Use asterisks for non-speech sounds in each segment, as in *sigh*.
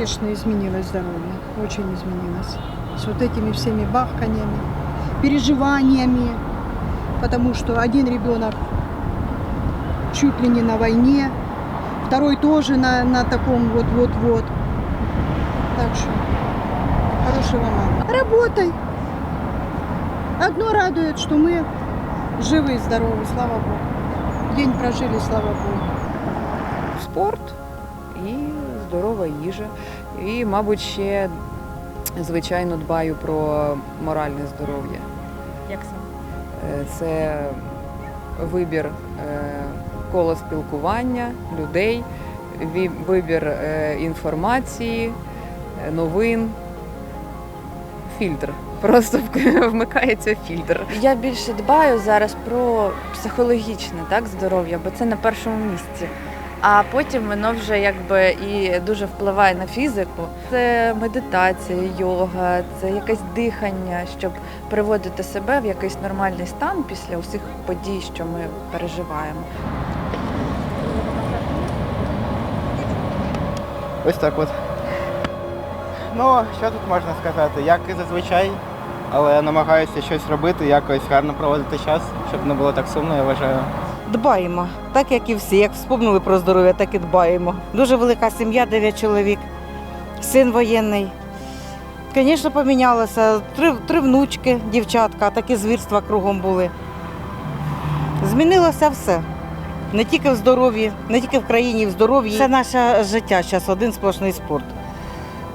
конечно, изменилось здоровье. Очень изменилось. С вот этими всеми бахканьями, переживаниями. Потому что один ребенок чуть ли не на войне, второй тоже на, на таком вот-вот-вот. Так что хорошего мало. Работай. Одно радует, что мы живы и здоровы, слава Богу. День прожили, слава Богу. спорт і здорова їжа. І, мабуть, ще звичайно дбаю про моральне здоров'я. Як саме? Е, Це вибір е, кола спілкування людей, вибір е, інформації, новин, фільтр. Просто *laughs* вмикається фільтр. Я більше дбаю зараз про психологічне так, здоров'я, бо це на першому місці. А потім воно вже якби і дуже впливає на фізику. Це медитація, йога, це якесь дихання, щоб приводити себе в якийсь нормальний стан після усіх подій, що ми переживаємо. Ось так от. Ну, що тут можна сказати? Як і зазвичай, але я намагаюся щось робити, якось гарно проводити час, щоб не було так сумно, я вважаю. Дбаємо, так як і всі. Як вспомнили про здоров'я, так і дбаємо. Дуже велика сім'я, 9 чоловік, син воєнний. Звісно, помінялося. Три, три внучки, дівчатка, такі звірства кругом були. Змінилося все. Не тільки в здоров'ї, не тільки в країні, в здоров'ї. Це наше життя зараз, один сплошний спорт.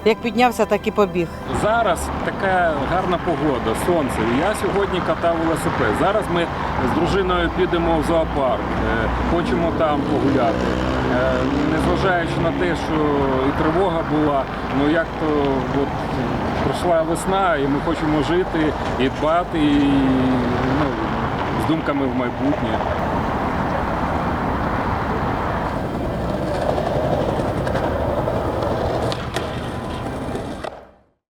Як піднявся, так і побіг. Зараз така гарна погода, сонце. Я сьогодні катав велосипед. Зараз ми з дружиною підемо в зоопарк, е, хочемо там погуляти. Е, Незважаючи на те, що і тривога була, ну як то от, прийшла весна, і ми хочемо жити і дбати, і ну, з думками в майбутнє.